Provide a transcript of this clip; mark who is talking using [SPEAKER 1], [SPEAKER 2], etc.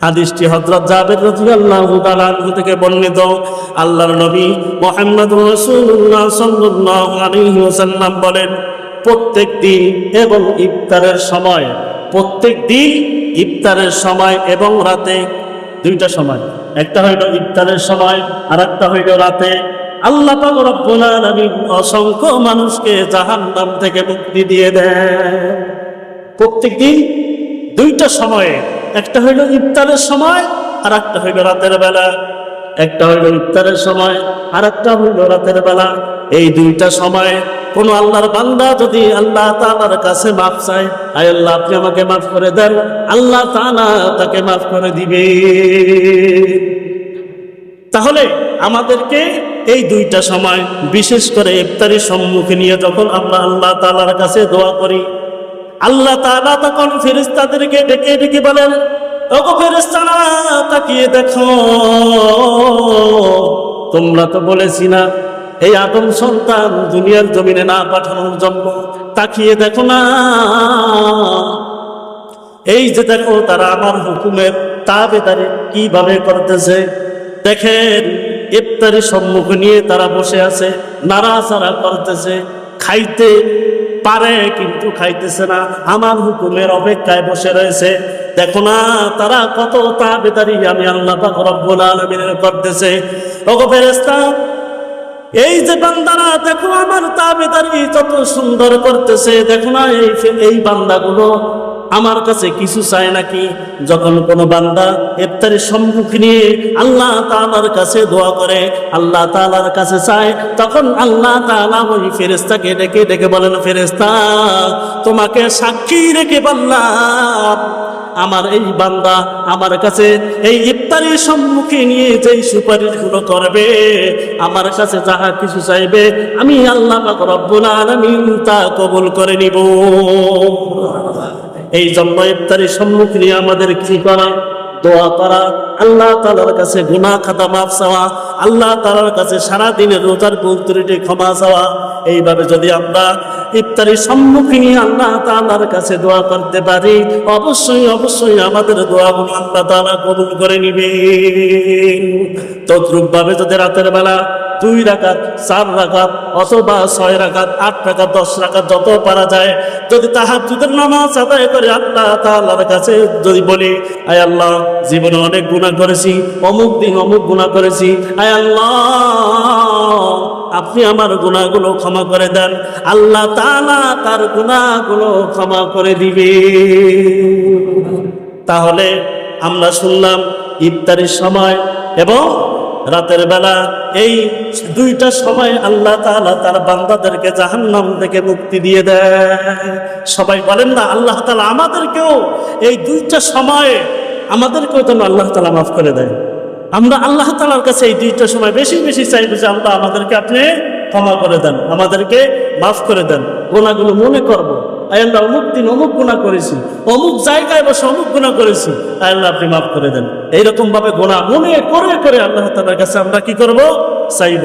[SPEAKER 1] হাদিসটি হযরত জাবের রাদিয়াল্লাহু তাআলা থেকে বর্ণিত। আল্লাহর নবী মুহাম্মদ রাসূলুল্লাহ সাল্লাল্লাহু আলাইহি ওয়াসাল্লাম বলেন, প্রত্যেক দিন এবং ইফতারের সময়, প্রত্যেক দিন ইফতারের সময় এবং রাতে দুইটা সময়। একটা হইল ইফতারের সময় আর একটা হইল রাতে। আল্লাহ পাক রব্বুল আলামিন অসংখ্য মানুষকে জাহান্নাম থেকে মুক্তি দিয়ে দেয় প্রত্যেক দিন দুইটা সময়ে একটা হইল ইফতারের সময় আর একটা হইল রাতের বেলা। একটা হইল ইফতারের সময় আর একটা হইল রাতের বেলা। এই দুইটা সময় কোন আল্লাহর বান্দা যদি আল্লাহ তালার কাছে মাফ চায়, আয় আল্লাহ, আপনি আমাকে মাফ করে দেন। আল্লাহ তাআলা তাকে মাফ করে দিবে। তাহলে আমাদেরকে এই দুইটা সময়, বিশেষ করে ইফতারির সম্মুখে নিয়ে যখন আমরা আল্লাহ তালার কাছে দোয়া করি আল্লাহ তাআলা তখন ফেরেশতাদেরকে ডেকে ডেকে বলেন, ওগো ফেরেশতারা, তাকিয়ে দেখো। তোমরা তো বলেছি না, এই আদম সন্তান দুনিয়ার জমিনে না পাঠানোর জন্য তাকিয়ে দেখো না। এই যে দেখো, তারা আমার হুকুমের তাবেদারি কীভাবে করতেছে। দেখেন ইফতারি সম্মুখ নিয়ে তারা বসে আছে, নাড়াচাড়া করতেছে, খাইতে পারে, কিন্তু খাইতেছে না। আমার হুকুমের অপেক্ষায় বসে রয়েছে। দেখো না, তারা কত তাবেদারি আমি আল্লাহ রব্বুল আলমিনের করতেছে এই যে বান্দারা, দেখো আমার তাবেদারি যত সুন্দর করতেছে। দেখো না, এই এই বান্দাগুলো আমার কাছে কিছু চায় নাকি? যখন কোনো বান্দা ইফতারের সম্মুখ নিয়ে আল্লাহ তালার কাছে দোয়া করে, আল্লাহ তালার কাছে চায়, তখন আল্লাহ তাআলা ওই ফেরেশতাকে ডেকে ডেকে বলেন, ফেরেশতা, তোমাকে সাক্ষী রেখে বললাম, আমার এই বান্দা আমার কাছে এই ইফতারির সম্মুখে নিয়ে যেই সুপারিশগুলো করবে, আমার কাছে যাহা কিছু চাইবে, আমি আল্লাহ রব্বুল আলামিন তা কবুল করে নিব। এই জন্য ইফতারির সম্মুখে নিয়ে আমাদের কি করা? দোয়া করা। আল্লাহ তালার কাছে গুনাহ খাতা মাফ চাওয়া। আল্লাহ তালার কাছে সারা দিনের রোজার ভুলত্রুটি ক্ষমা চাওয়া। এইভাবে যদি আমরা ইফতারির সম্মুখীন আল্লাহ তালার কাছে দোয়া করতে পারি, অবশ্যই অবশ্যই আমাদের দোয়াগুলো আল্লাহ তালা কবুল করে নিবে তদ্রুপ ভাবে যদি রাতের বেলা দুই রাখাত চার রাখাত অথবা ছয় রাখাত আট রাকাত, দশ রাখাত যত পারা যায়, যদি তাহার যুদের নামাজ আদায় করে আল্লাহ তাআলার কাছে যদি বলি, আয় আল্লাহ, জীবনে অনেক গুণা করেছি, অমুক দিন অমুক গুণা করেছি, আয় আল্লাহ, আপনি আমার গুণাগুলো ক্ষমা করে দেন, আল্লাহ তালা তার গুণাগুলো ক্ষমা করে দিবে। তাহলে আমরা শুনলাম ইফতারির সময় এবং রাতের বেলা এই দুইটা সময় আল্লাহ তাআলা তার বান্দাদেরকে জাহান্নাম থেকে মুক্তি দিয়ে দেয়। সবাই বলেন না, আল্লাহ তালা আমাদেরকেও এই দুইটা সময়ে আমাদেরকেও যেন আল্লাহ তাআলা মাফ করে দেয়। আমরা আল্লাহ তালার কাছে এই দুইটা সময় বেশি বেশি চাইব যে আল্লাহ আমাদেরকে আপনি ক্ষমা করে দেন, আমাদেরকে মাফ করে দেন। গোনাগুলো মনে করব। আয় আল্লাহ অমুক দিন অমুক গুণা করেছি, অমুক জায়গায় বসে অমুক গুণা করেছি আয় আল্লাহ আপনি মাফ করে দেন। এইরকম ভাবে গোনা মনে করে করে আল্লাহ তালার কাছে আমরা কি করব? চাইব।